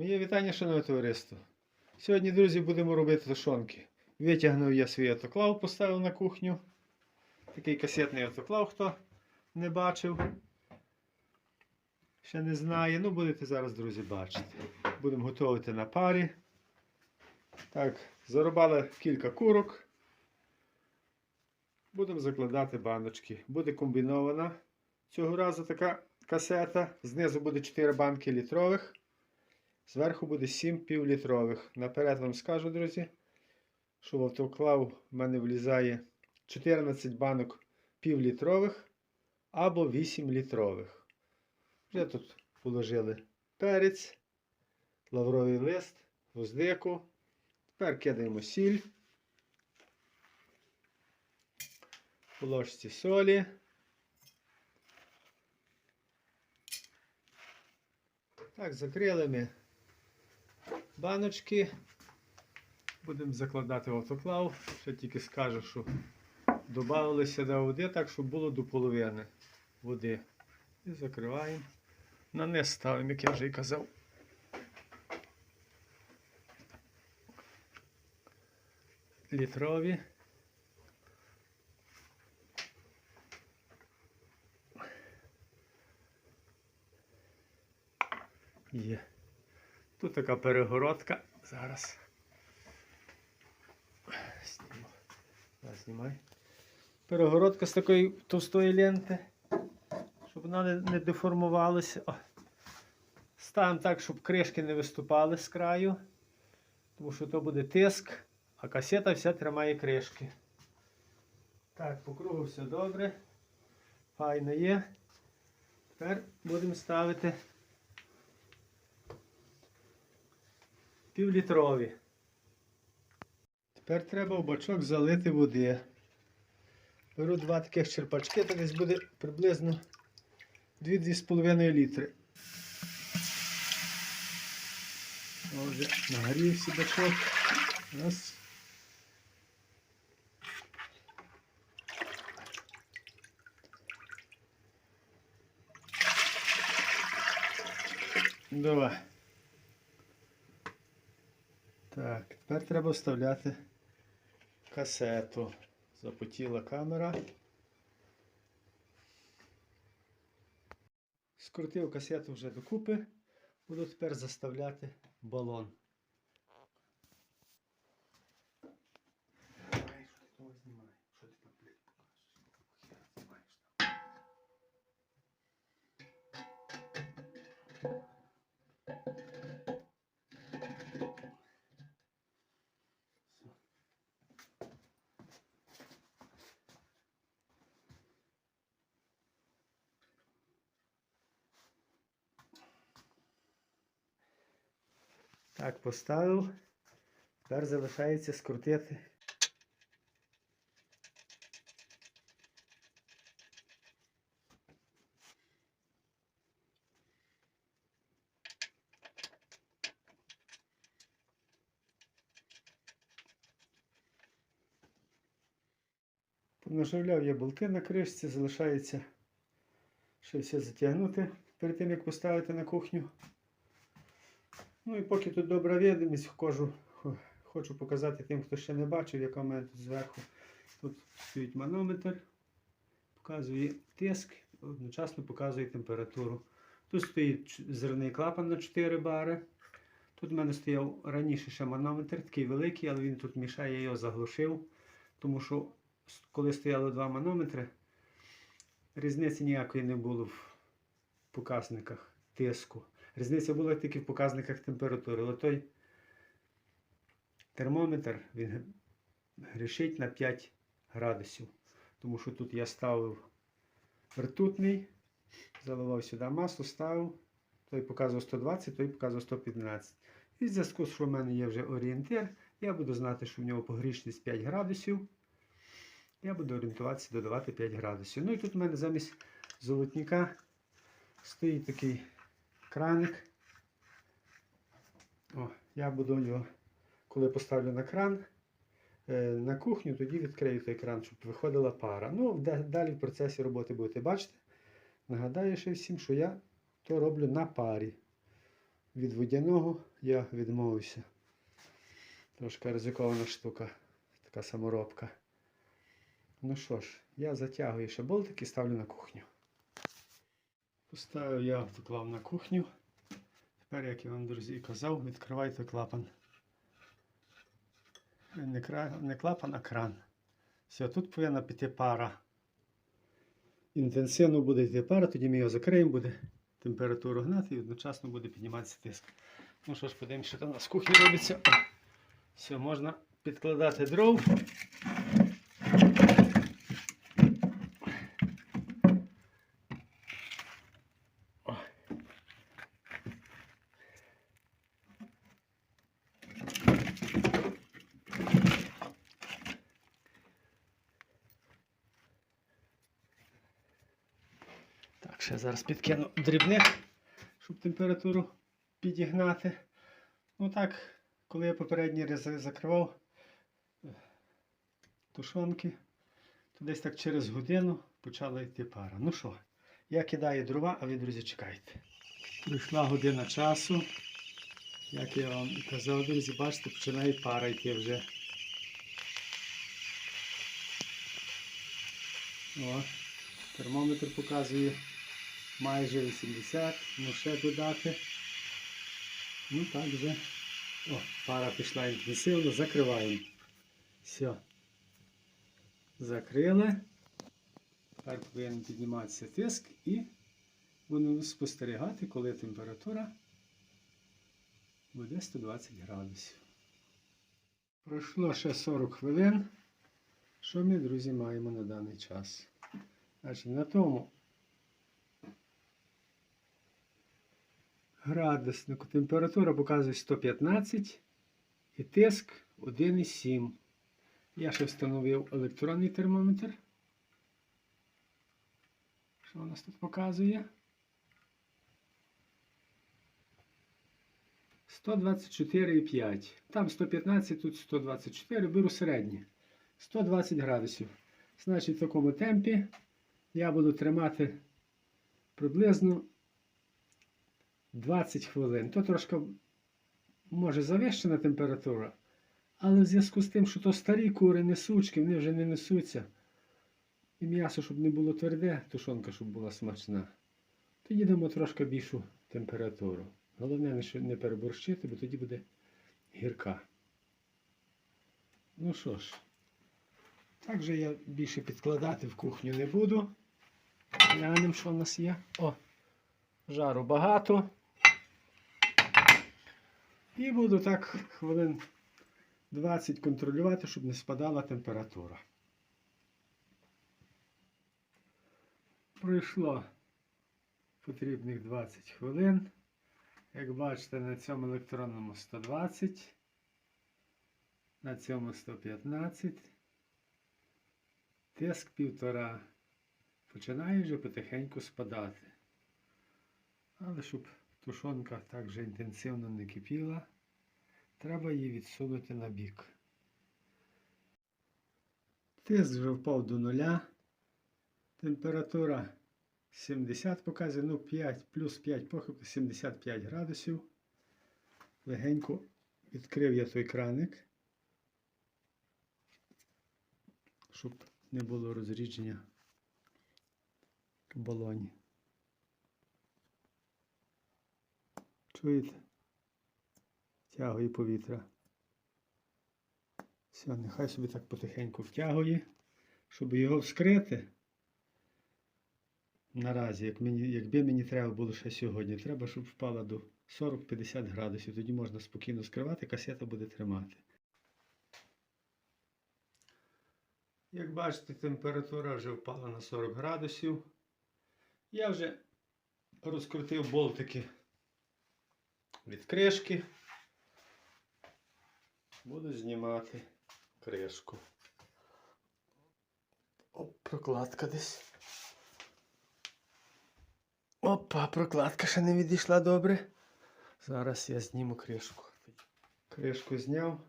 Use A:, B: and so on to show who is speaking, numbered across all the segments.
A: Моє вітання, шановне товариство. Сьогодні, друзі, будемо робити тушонки. Витягнув я свій автоклав, поставив на кухню. Такий касетний автоклав, хто не бачив. Ще не знає. Ну, будете зараз, друзі, бачити. Будемо готувати на парі. Так, зарубали кілька курок. Будемо закладати баночки. Буде комбінована. Цього разу така касета. Знизу буде 4 банки літрових. Зверху буде 7 півлітрових. Наперед вам скажу, друзі, що в автоклав в мене влізає 14 банок півлітрових або 8 літрових. Вже тут положили перець, лавровий лист, гвоздику. Тепер кидаємо сіль. По ложці солі. Так, закрили ми баночки. Будемо закладати в автоклав. Ще тільки скажу, що додали сюди води, так, щоб було до половини води. І закриваємо. На низ ставимо, як я вже і казав. Літрові. Є. Тут така перегородка. Зараз. Зараз знімай. Перегородка з такої товстої ленти, щоб вона не, не деформувалася. О. Ставимо так, щоб кришки не виступали з краю, тому що то буде тиск, а касета вся тримає кришки. Так, по кругу все добре. Файно є. Тепер будемо ставити півлітрові. Тепер треба в бачок залити води. Беру два таких черпачки, то десь буде приблизно 2-2,5 літри. Отже, нагрівся бачок. Раз. Давай. Так, тепер треба вставляти касету. Запотіла камера. Скрутив касету вже докупи. Буду тепер заставляти балон. Так, поставив. Тепер залишається скрутити. Понаживляв я болти на кришці, залишається ще все затягнути перед тим, як поставити на кухню. Ну і поки тут добра видимість, хожу, хочу показати тим, хто ще не бачив, яка в мене тут зверху. Тут стоїть манометр, показує тиск, одночасно показує температуру. Тут стоїть зерний клапан на 4 бари. Тут в мене стояв раніше ще манометр, такий великий, але він тут мішає, я його заглушив. Тому що коли стояло два манометри, різниці ніякої не було в показниках тиску. Різниця була тільки в показниках температури. Але той термометр він грішить на 5 градусів. Тому що тут я ставив ртутний, заливав сюди масло, ставив. Той показував 120, той показував 115. І в зв'язку що в мене є вже орієнтир, я буду знати, що в нього погрішність 5 градусів. Я буду орієнтуватися додавати 5 градусів. Ну і тут в мене замість золотника стоїть такий краник. О, я буду його, коли поставлю на кран, е, на кухню, тоді відкрию той кран, щоб виходила пара. Ну, далі в процесі роботи будете бачити. Нагадаю ще всім, що я то роблю на парі. від водяного я відмовився. Трошки ризикована штука, така саморобка. Ну що ж, я затягую ще болтик і ставлю на кухню. Поставив я автоклав на кухню. Тепер, як я вам, друзі, казав, відкривайте клапан. Не, кра... не клапан, а кран. Все, тут повинна піти пара. Інтенсивно буде йти пара, тоді ми його закриємо, буде температуру гнати і одночасно буде підніматися тиск. Ну що ж, подивимося, що там у нас кухні робиться. Все, можна підкладати дров. Так, ще зараз підкину дрібних, щоб температуру підігнати. Ну так, коли я попередній раз закривав е, тушонки, то десь так через годину почала йти пара. Ну що, я кидаю дрова, а ви, друзі, чекайте. Прийшла година часу. Як я вам казав, друзі, бачите, починає пара йти вже. О, термометр показує майже 80, ну ще додати. Ну так вже. О, пара пішла інтенсивно, закриваємо. Все. Закрили. Тепер повинен підніматися тиск і будемо спостерігати, коли температура буде 120 градусів. Пройшло ще 40 хвилин. Що ми, друзі, маємо на даний час? Значить, на тому градуснику температура показує 115 і тиск 1,7. Я ще встановив електронний термометр. Що у нас тут показує? 124,5. Там 115, тут 124, беру середнє. 120 градусів. Значить, в такому темпі я буду тримати приблизно 20 хвилин. То трошки може завищена температура, але в зв'язку з тим, що то старі кури несучки, вони вже не несуться. І м'ясо, щоб не було тверде, тушонка, щоб була смачна. Тоді дамо трошки більшу температуру. Головне не переборщити, бо тоді буде гірка. Ну що ж, так же я більше підкладати в кухню не буду. Глянемо, що в нас є. О, жару багато. І буду так хвилин 20 контролювати, щоб не спадала температура. Пройшло потрібних 20 хвилин. Як бачите, на цьому електронному 120, на цьому 115, тиск півтора. Починає вже потихеньку спадати. Але щоб тушонка так же інтенсивно не кипіла, треба її відсунути на бік. Тиск вже впав до нуля. Температура 70 показує, ну 5 плюс 5 похибки 75 градусів. Легенько відкрив я той краник, щоб не було розрідження в балоні. Чуєте? Втягує повітря. Все, нехай собі так потихеньку втягує, щоб його вскрити. Наразі, як мені, якби мені треба було ще сьогодні, треба, щоб впала до 40-50 градусів. Тоді можна спокійно скривати, касета буде тримати. Як бачите, температура вже впала на 40 градусів. Я вже розкрутив болтики від кришки. Буду знімати кришку. Оп, прокладка десь. Опа, прокладка ще не відійшла добре. Зараз я зніму кришку. Кришку зняв.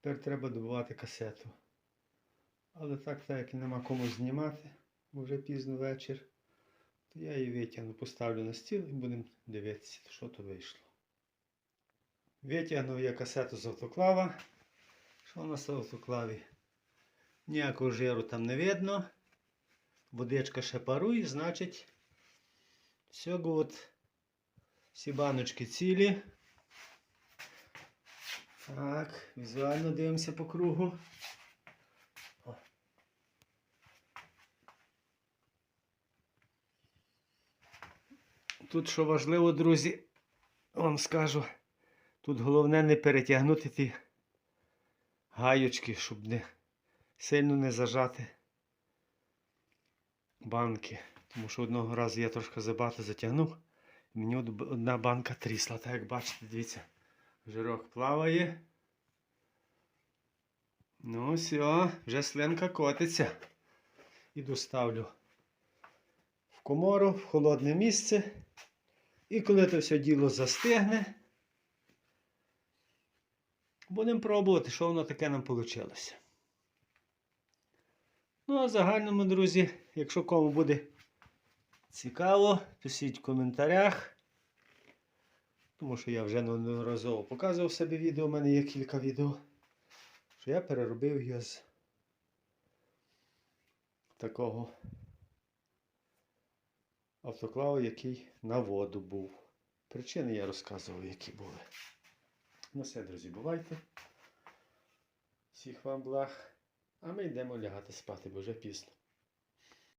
A: Тепер треба добувати касету. Але так, так як нема кому знімати, вже пізно вечір. То я її витягну, поставлю на стіл і будемо дивитися, що то вийшло. Витягнув я касету з автоклава. Що у нас в автоклаві? Ніякого жиру там не видно. Водичка ще парує, значить, все гуд. Всі баночки цілі. Так, візуально дивимося по кругу. Тут що важливо, друзі, вам скажу, тут головне не перетягнути ті гаючки, щоб не сильно не зажати банки. Тому що одного разу я трошки забагато затягнув. і Мені одна банка трісла. Так як бачите, дивіться, жирок плаває. Ну, все, вже слинка котиться. І доставлю в комору, в холодне місце. І коли це все діло застигне, будемо пробувати, що воно таке нам вийшло. Ну, а в загальному, друзі, якщо кому буде цікаво, пишіть в коментарях. Тому що я вже неодноразово показував себе відео, у мене є кілька відео, що я переробив його з такого автоклаву, який на воду був. Причини я розказував, які були. Ну все, друзі, бувайте. Всіх вам благ. А ми йдемо лягати спати, бо вже пізно.